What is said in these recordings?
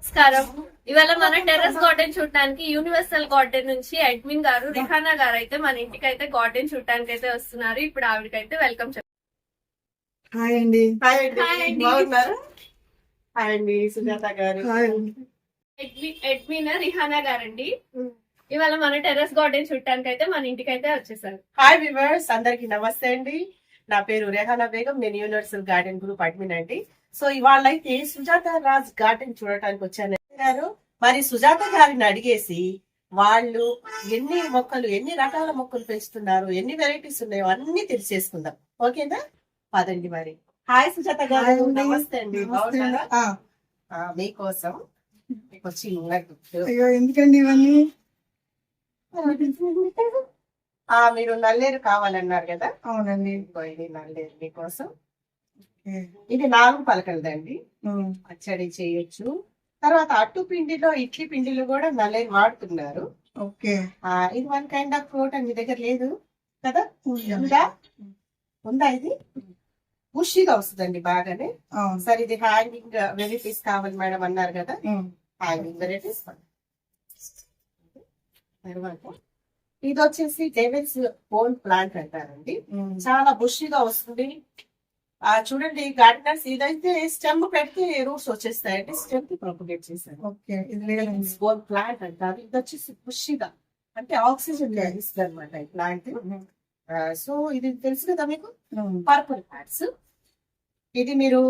నమస్కారం. ఇవాళ మన టెర్రస్ గార్డెన్ చూడటానికి యూనివర్సల్ గార్డెన్ నుంచి అడ్మిన్ గారు రిహానా గారు అయితే మన ఇంటికి అయితే గార్డెన్ చూడటానికి అయితే వస్తున్నారు. ఇప్పుడు ఆవిడకైతే వెల్కమ్ హాయ్ అండి. హాయ్ హాయ్ అండి. బాగున్నారా? హాయ్ అండి సుజాత గారు. హాయ్ అండి. అడ్మిన్ రిహానా గారండి. ఇవాళ మన టెర్రస్ గార్డెన్ చూడటానికి అయితే మన ఇంటికి అయితే వచ్చేసారు. హాయ్ వివర్స్ అందరికి నమస్తే అండి. నా పేరు రెహానా బేగం నేను యూనివర్సల్ గార్డెన్ గ్రూప్ అడ్మిన్ అండి. సో ఇవాళ అయితే సుజాత రాజ్ గార్డెన్ చూడటానికి వచ్చాను. గారు మరి సుజాత గారిని అడిగేసి వాళ్ళు ఎన్ని మొక్కలు ఎన్ని రకాల మొక్కలు పెంచుతున్నారు ఎన్ని వెరైటీస్ ఉన్నాయో అన్ని తెలిసేసుకుందాం. ఓకేనా? పదండి మరి. హాయ్ సుజాత గారు. నమస్తే అండి. మీకోసం ఎందుకండి ఇవన్నీ? మీరు నల్లేరు కావాలన్నారు కదా? అవునండి. ఇది నల్లేరు మీకోసం. ఇది నాలుగు పలకలదండి. పచ్చడి చేయొచ్చు. తర్వాత అట్టు పిండిలో ఇడ్లీ పిండిలో కూడా నల్లేరు వాడుతున్నారు. ఓకే. ఇది వన్ కైండ్ ఆఫ్ ఫ్రూట్ అని మీ దగ్గర లేదు కదా? ఉందా? ఉందా? ఇది? బుషిగా వస్తుందండి బాగానే. సరే ఇది హ్యాంగింగ్ వెరైటీస్ కావాలి మేడం అన్నారు కదా? హ్యాంగింగ్ వెరైటీస్ తర్వాత ఇది వచ్చేసి డేవిడ్స్ బోన్ ప్లాంట్ అంటారండి. చాలా బుషిగా వస్తుంది. చూడండి గార్డెనర్స్ ఇదైతే స్టెమ్ పెడితే రూట్స్ వచ్చేస్తాయండి స్టెమ్కి ప్రొపగేట్ చేశారు ఓకే ఇది బోన్ ప్లాంట్ అంటారు ఇది వచ్చేసి బుషిగా అంటే ఆక్సిజన్ ఇస్తుంది అనమాట ఈ ప్లాంట్. సో ఇది తెలుసు కదా మీకు? పర్పుల్ ప్లాంట్స్ ఇది మీరు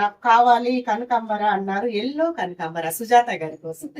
నాకు కావాలి కనకాంబర అన్నారు ఎల్లో కనకాంబర సుజాత గారి కోసం.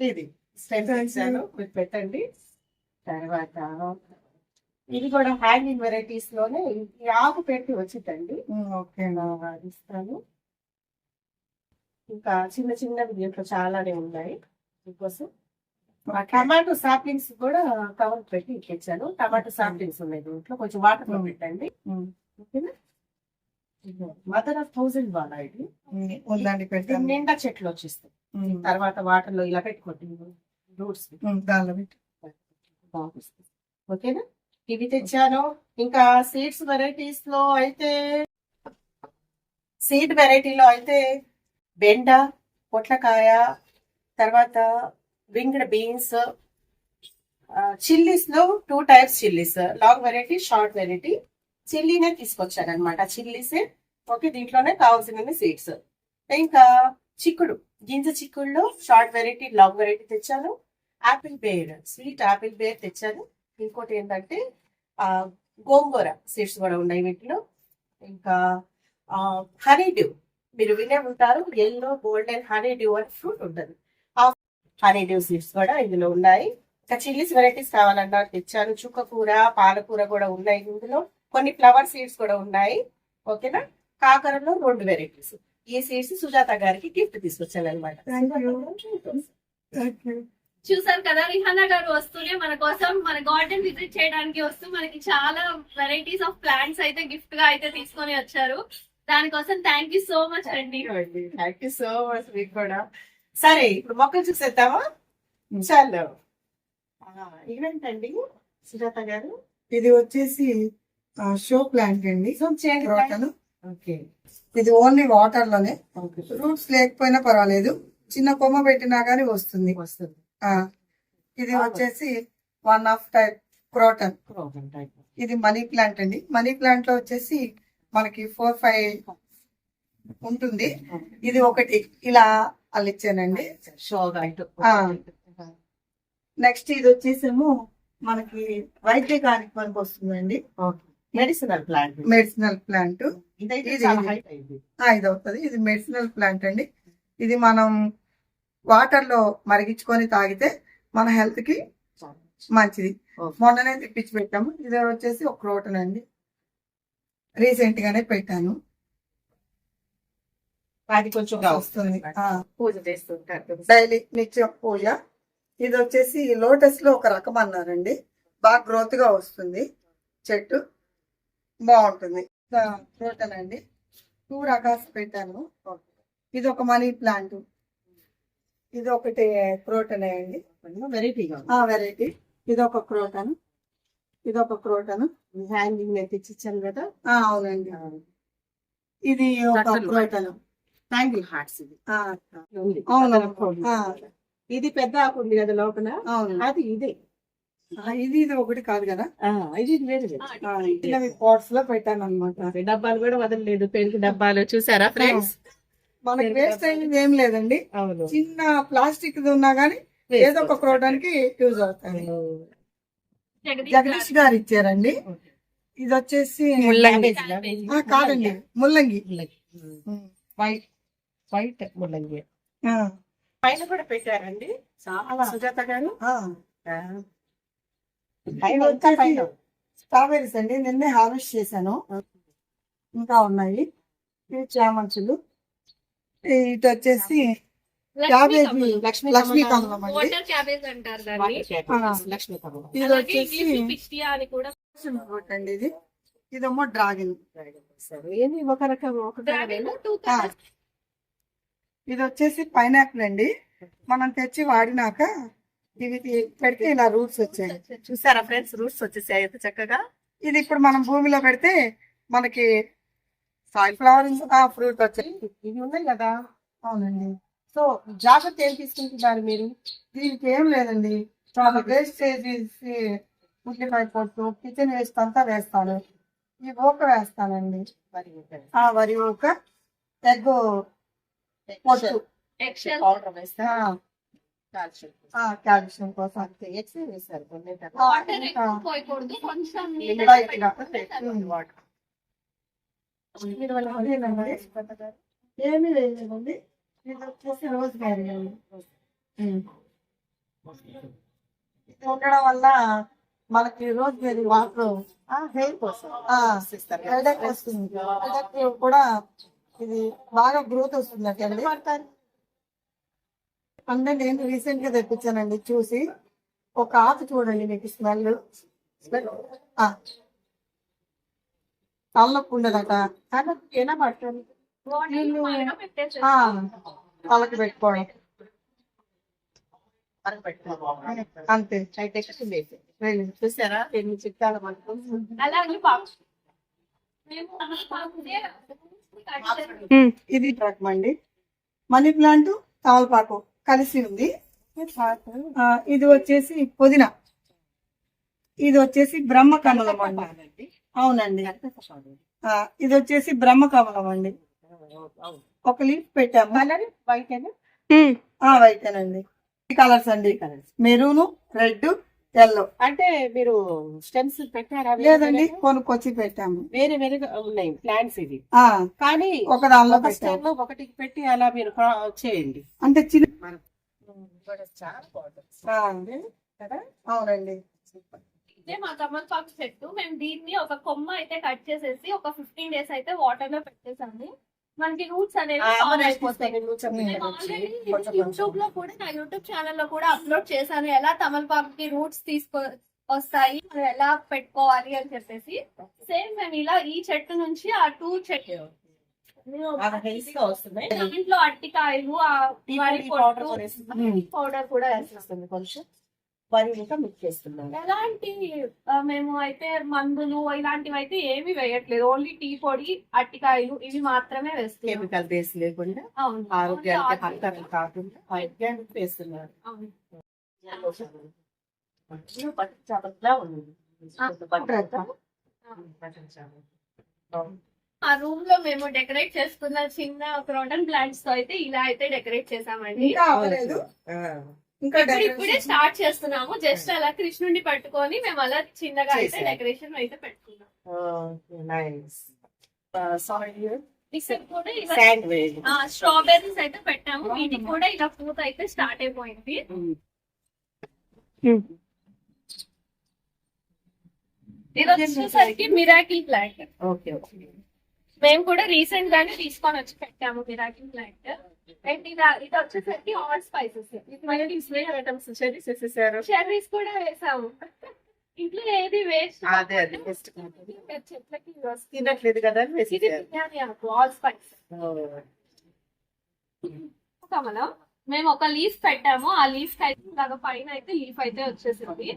ఇది మీరు పెట్టండి. తర్వాత ఇది కూడా హ్యాంగింగ్ వెరైటీస్లోనే ఆకు పెట్టి వచ్చిందండి. ఇస్తాను. ఇంకా చిన్న చిన్నవి దీంట్లో చాలానే ఉన్నాయి మీకోసం. టమాటో సాప్లింగ్స్ కూడా కవర్ పెట్టి ఇచ్చాను టమాటో సాప్లింగ్స్ ఉన్నాయి దీంట్లో. కొంచెం వాటర్లో. పెట్టండి. ఓకేనా? మదర్ ఆఫ్ థౌసండ్ వాళ్ళ ఇది. నిండా చెట్లు వచ్చేస్తాయి. తర్వాత వాటర్లో ఇలా పెట్టుకోండి. రూట్స్. ఉమ్, దానిలో పెట్టి. బాగుంది. ఓకేనా? ఇవి తెచ్చాను. ఇంకా సీడ్స్ వెరైటీస్లో అయితే సీడ్ వెరైటీలో అయితే బెండ పొట్లకాయ తర్వాత winged beans చిల్లీస్లో two types chillies long variety short variety చిల్లీనే తీసుకొచ్చాను అనమాట చిల్లీసే ఓకే దీంట్లోనే కావాల్సిన సీడ్స్ ఇంకా చిక్కుడు గింజ చిక్కుడులో షార్ట్ వెరైటీ లాంగ్ వెరైటీ తెచ్చాను. Apple ber sweet apple ber తెచ్చాను. ఇంకోటి ఏంటంటే ఆ గోంగూర సీడ్స్ కూడా ఉన్నాయి వీటిలో. ఇంకా హనీ డ్యూ మీరు వినే ఉంటారు ఎల్లో గోల్డెన్ హనీ డ్యూ అని ఫ్రూట్ ఉంటుంది. ఆ హనీ డ్యూ సీడ్స్ కూడా ఇందులో ఉన్నాయి. ఇంకా చిల్లీస్ వెరైటీస్ కావాలన్నారు తెచ్చాను. చుక్క కూర పాలకూర కూడా ఉన్నాయి ఇందులో. కొన్ని ఫ్లవర్ సీడ్స్ కూడా ఉన్నాయి. ఓకేనా? కాకరలో రెండు వెరైటీస్ ఈ సీడ్స్ సుజాత గారికి గిఫ్ట్ తీసుకొచ్చాను అనమాట చూసారు కదా రిహానా గారు వస్తూనే మన కోసం మన గార్డెన్ విజిట్ చేయడానికి వస్తూ మనకి చాలా వెరైటీస్ ఆఫ్ ప్లాంట్స్ అయితే గిఫ్ట్గా అయితే తీసుకొని వచ్చారు. దానికోసం థ్యాంక్ యూ సో మచ్ అండి. థ్యాంక్ యూ సో మచ్ మీకు కూడా. సరే ఇప్పుడు మొక్కలు చూసేద్దామా? చాలు. ఇవేంటండి సుజాత గారు. ఇది వచ్చేసి షో ప్లాంట్ అండి. ఓకే. ఇది ఓన్లీ వాటర్లోనే. ఓకే రూట్స్ లేకపోయినా పర్వాలేదు. చిన్న కొమ్మ పెట్టినా గానీ వస్తుంది. వస్తుంది. ఇది వచ్చేసి వన్ ఆఫ్ టైప్ క్రోటన్ ఇది మనీ ప్లాంట్ అండి. మనీ ప్లాంట్లో వచ్చేసి మనకి ఫోర్ ఫైవ్ ఉంటుంది. ఇది ఒకటి. ఇలా అల్లిచ్చానండి. నెక్స్ట్ ఇది వచ్చేసేమో మనకి వైద్యకానికి పనికి వస్తుందండి. మెడిసినల్ ప్లాంట్ మెడిసినల్ ప్లాంట్ ఇది అవుతుంది ఇది. మెడిసినల్ ప్లాంట్ అండి. ఇది మనం వాటర్లో మరిగించుకొని తాగితే మన హెల్త్కి మంచిది. మొన్ననే తెప్పించి పెట్టాము. ఇది వచ్చేసి ఒక క్రోటన్ అండి. రీసెంట్ గానే పెట్టాను. అది కొంచెం వస్తుంది. పూజ చేస్తుంటారు. డైలీ నిత్యం పూజ. ఇది వచ్చేసి లోటస్లో ఒక రకం అన్నారండి. బాగా గ్రోత్గా వస్తుంది. చెట్టు బాగుంటుంది. క్రోటన్ అండి. టూ రకాస్ పెట్టాను. ఇది ఒక మనీ ప్లాంట్. ఇది ఒకటి క్రోటన్ అండి. వెరైటీగా వెరైటీ ఇది ఒక క్రోటన్. ఇది ఒక క్రోటన్ హ్యాంగింగ్ నేను తెచ్చిచ్చాను కదా? అవునండి. ఇది ఒక. క్రోటన్. ట్యాంగిల్ హార్ట్స్ ఇది. అవును ఇది పెద్ద ఆకు ఉంది కదా లోపల? అవును. అది ఇదే. ఇది ఇది ఒకటి కాదు కదా? ఇది వేరే చిన్నవి పాట్స్లో పెట్టాను అనమాట డబ్బాలు కూడా వదలలేదు. పెయింట్ డబ్బాలు చూసారా ఫ్రెండ్స్ మనకి వేస్ట్ అయింది ఏం లేదండి. చిన్న ప్లాస్టిక్ ఉన్నా గానీ ఏదో ఒక క్రోడానికి యూజ్ అవుతాయి. జగదీష్ గారు. ఇచ్చారండి. ఇది వచ్చేసి ముల్లంగి. ఆ, కాదండి. ముల్లంగి. వైట్ వైట్ ముల్లంగి. ఆ, పైన కూడా పెట్టారండి. చాలా. సుజాత గారు. స్ట్రాబెరీస్ అండి. నిన్నే హార్వెస్ట్ చేశాను. ఇంకా ఉన్నాయి. ఇవి చామంచులు. ఇటు వచ్చేసి క్యాబేజీ లక్ష్మీ లక్ష్మీ కమలం. కమలం అండి. వాటర్ క్యాబేజ్ అంటారు దాన్ని. ఆ. లక్ష్మీ కమలం. ఇది వచ్చేసి ఇంగ్లీష్ పిస్టియా అని కూడా ఫ్రూట్ అండి ఇది. ఇదేమో డ్రాగన్. ఒక రకం. ఇది వచ్చేసి పైనాపిల్ అండి. మనం తెచ్చి వాడినాక ఇవి పెడితే ఇలా రూట్స్ వచ్చాయి. చూసారా ఫ్రెండ్స్? రూట్స్ వచ్చేసాయి చక్కగా. ఇది ఇప్పుడు మనం భూమిలో పెడితే మనకి సాయిల్ ఫ్లవర్ ఆ ఫ్రూట్ వచ్చాయి ఇవి ఉన్నాయి కదా. అవునండి. సో జాగ్రత్త ఏం తీసుకుంటున్నారు మీరు? దీనికి ఏం లేదండి. వేస్టేజ్ ఉల్లిపాయ పొట్టు కిచెన్ వేస్ట్ అంతా వేస్తాను. ఈ ఊక వేస్తానండి. ఇంకా వరి ఊక ఎగ్ పొట్టు కాల్షియం ఆ, కాల్షియం కోసం అంతే. ఎక్స్ వేస్తారు కొన్ని వాటర్ ఎక్కువ పోయకూడదు కొంచెం Light గా. వాటర్ మీరు వాళ్ళ అదేనండి. ఏమీ వేయలేదండి ఇది వచ్చేసి రోజ్. ఇది ఉండడం వల్ల మనకి రోజ్ మ్యారీ వాటర్ హెయిర్ కోసం హెడేక్ వస్తుంది. హెడేక్ కూడా ఇది బాగా గ్రోత్ వస్తుంది అండి అంటే నేను రీసెంట్గా తెప్పించానండి చూసి. ఒక ఆకు చూడండి మీకు స్మెల్. తలనొప్పి ఉండదట. తలకి పెట్టుకోవడం. మనకు పెట్టుకోవాలి అంతే. చూసారా? ఎన్ని చేసి ఇది రకం అండి. మనీ ప్లాంట్ తమలపాకు కలిసి ఉంది. ఇది వచ్చేసి పుదీనా. ఇది వచ్చేసి బ్రహ్మ కమలం అండి అవునండి. ఆ, ఇది వచ్చేసి బ్రహ్మ కమలం అండి. ఒక లీఫ్ పెట్టాము. కలర్ వైట్ ఆ వైటేనండి. కలర్స్ అండి. Maroon red yellow. అంటే మీరు స్టెమ్స్ పెట్టారా? వేరే లేదండి? కొనుక్కొచ్చి పెట్టాము. వేరే వేరేగా ఉన్నాయి ప్లాంట్స్ ఇవి. ఆ. కానీ ఒక దానిలో పెట్టాము. స్టెమ్ ఒకటికి పెట్టి అలా మీరు చేయండి. అంటే చిన్న చాలా బాగుంటుంది. ఆ, కదా? అవునండి. ఇదే మా తమలపాకు చెట్టు మేము దీన్ని ఒక కొమ్మ అయితే కట్ చేసేసి ఒక ఫిఫ్టీన్ డేస్ అయితే వాటర్లో పెట్టేసాము మనకి రూట్స్ అనేవి యూట్యూబ్లో కూడా నా యూట్యూబ్ ఛానల్లో కూడా అప్లోడ్ చేశాను. ఎలా తమలపాకుకి రూట్స్ తీసుకో వస్తాయి మనం ఎలా పెట్టుకోవాలి అని చెప్పేసి. సేమ్ మేము ఇలా ఈ చెట్టు నుంచి ఆ టూ చెట్టు దాంట్లో అట్టికాయలు పౌడర్ కూడా వేస్తున్నాం. పౌడర్ కూడా వేసేస్తాం వస్తుంది కొంచెం. వరి ఇంకా మిక్స్ చేస్తున్నాం ఎలాంటి మేము అయితే మందులు ఇలాంటివి అయితే ఏమి వేయట్లేదు. ఓన్లీ టీ పొడి అట్టికాయలు ఇవి మాత్రమే వేస్తున్నాం. కెమికల్ బేస్ లేకుండా ఆరోగ్యానికి కాకుండా ఆరోగ్యానికి వేస్తున్నారు. ఉంది. ఆ. రూమ్లో మేము డెకరేట్ చేసుకున్న చిన్న క్రోటన్ ప్లాంట్స్తో అయితే ఇలా అయితే డెకరేట్ చేసామండి ఇంకా ఇప్పుడు. స్టార్ట్ చేస్తున్నాము. జస్ట్ అలా కృష్ణుడిని పట్టుకొని మేము అలా చిన్నగా అయితే. డెకరేషన్ అయితే పెట్టుకున్నాం. స్ట్రాబెర్రీస్ అయితే పెట్టాము. వీటికి కూడా ఇలా పూత అయితే స్టార్ట్ అయిపోయింది. ఇది వచ్చేసరికి మిరాకిల్ ప్లాంట్ ఓకే ఓకే. మేము కూడా రీసెంట్ గానే తీసుకొని వచ్చి పెట్టాము మిరాకిల్ ప్లాంట్ అండ్ ఇది ఇది వచ్చేసరికి ఆల్ స్పైసెస్ మనకి స్వీట్ ఐటమ్స్ చెరీస్ వేసేసారు చెర్రీస్ కూడా వేసాము. ఇంట్లో ఏది వేస్ట్ అదే అదే బెస్ట్ చెట్లకి వస్తుంది తినట్లేదు కదా అని ఇది వేసేసారు బిర్యానీ ఆకు ఆల్ స్పైస్ కమలం మేము ఒక లీఫ్ పెట్టాము. ఆ లీఫ్ అయితే ఇలాగ పైన అయితే లీఫ్ అయితే వచ్చేసింది.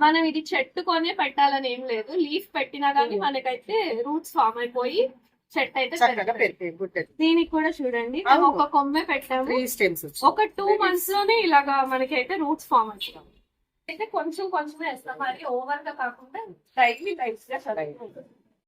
మనం ఇది చెట్టు కొనే పెట్టాలని ఏం లేదు. లీఫ్ పెట్టినా గానీ మనకైతే రూట్స్ ఫామ్ అయిపోయి సెట్ అయితే దీనికి కూడా చూడండి. ఒక కొమ్మే పెట్టాము. ఒక టూ మంత్స్లోనే ఇలాగా మనకి అయితే రూట్స్ ఫామ్ వచ్చాయి అయితే కొంచెం కొంచెం వేస్తాం. మరి ఓవర్గా కాకుండా డైలీ లైఫ్గా చదువుకుంటుంది